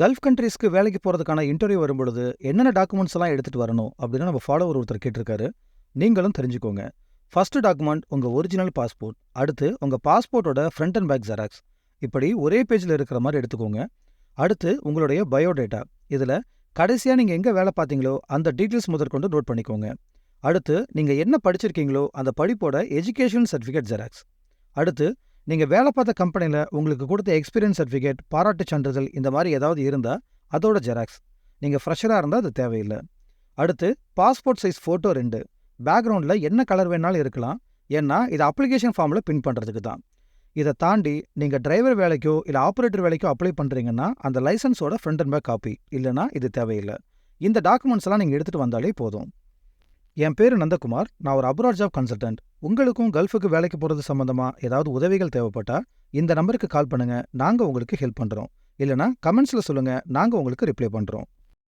Gulf கண்ட்ரீஸ்க்கு வேலைக்கு போகிறதுக்கான interview வரும்பொழுது என்னென்ன டாக்குமெண்ட்ஸ் எல்லாம் எடுத்துகிட்டு வரணும் அப்படின்னு நம்ம ஃபாலோவர் ஒருத்தர் கேட்டிருக்காரு. நீங்களும் தெரிஞ்சுக்கோங்க. ஃபர்ஸ்ட் டாக்குமெண்ட் உங்கள் ஒரிஜினல் பாஸ்போர்ட் அடுத்து உங்கள் பாஸ்போர்ட்டோட ஃப்ரண்ட் அண்ட் பேக் ஜெராக்ஸ் இப்படி ஒரே பேஜில் இருக்கிற மாதிரி எடுத்துக்கோங்க. அடுத்து உங்களுடைய பயோடேட்டா இதில் கடைசியாக நீங்கள் எங்கே வேலை பார்த்தீங்களோ அந்த டீட்டெயில்ஸ் முதற்கொண்டு நோட் பண்ணிக்கோங்க. அடுத்து நீங்கள் என்ன படிச்சிருக்கீங்களோ அந்த படிப்போட எஜுகேஷன் சர்டிஃபிகேட் ஜெராக்ஸ் அடுத்து நீங்கள் வேலை பார்த்த கம்பெனியில் உங்களுக்கு கொடுத்த எக்ஸ்பீரியன்ஸ் சர்டிஃபிகேட் பாராட்டு சான்றிதழ் இந்த மாதிரி ஏதாவது இருந்தால் அதோட ஜெராக்ஸ் நீங்கள் ஃப்ரெஷராக இருந்தால் அது தேவையில்லை. அடுத்து பாஸ்போர்ட் சைஸ் ஃபோட்டோ ரெண்டு. பேக்ரவுண்டில் என்ன கலர் வேணாலும் இருக்கலாம். ஏன்னா இது அப்ளிகேஷன் ஃபார்மில் பின் பண்ணுறதுக்கு தான். இதை தாண்டி நீங்கள் டிரைவர் வேலைக்கோ இல்லை ஆப்ரேட்டர் வேலைக்கோ அப்ளை பண்ணுறீங்கன்னா அந்த லைசன்ஸோட ஃப்ரண்ட் அண்ட் பேக் காப்பி இல்லைனா இது தேவையில்லை. இந்த டாக்குமெண்ட்ஸ்லாம் நீங்கள் எடுத்துகிட்டு வந்தாலே போதும். என் பேர் நந்தகுமார். நான் ஒரு அப்ராட் ஜாப் கன்சல்டன்ட். உங்களுக்கும் கல்ஃபுக்கு வேலைக்கு போகிறது சம்மந்தமாக ஏதாவது உதவிகள் தேவைப்பட்டா இந்த நம்பருக்கு கால் பண்ணுங்கள் நாங்கள் உங்களுக்கு ஹெல்ப் பண்ணுறோம் இல்லைனா கமெண்ட்ஸில் சொல்லுங்கள் நாங்கள் உங்களுக்கு ரிப்ளை பண்ணுறோம்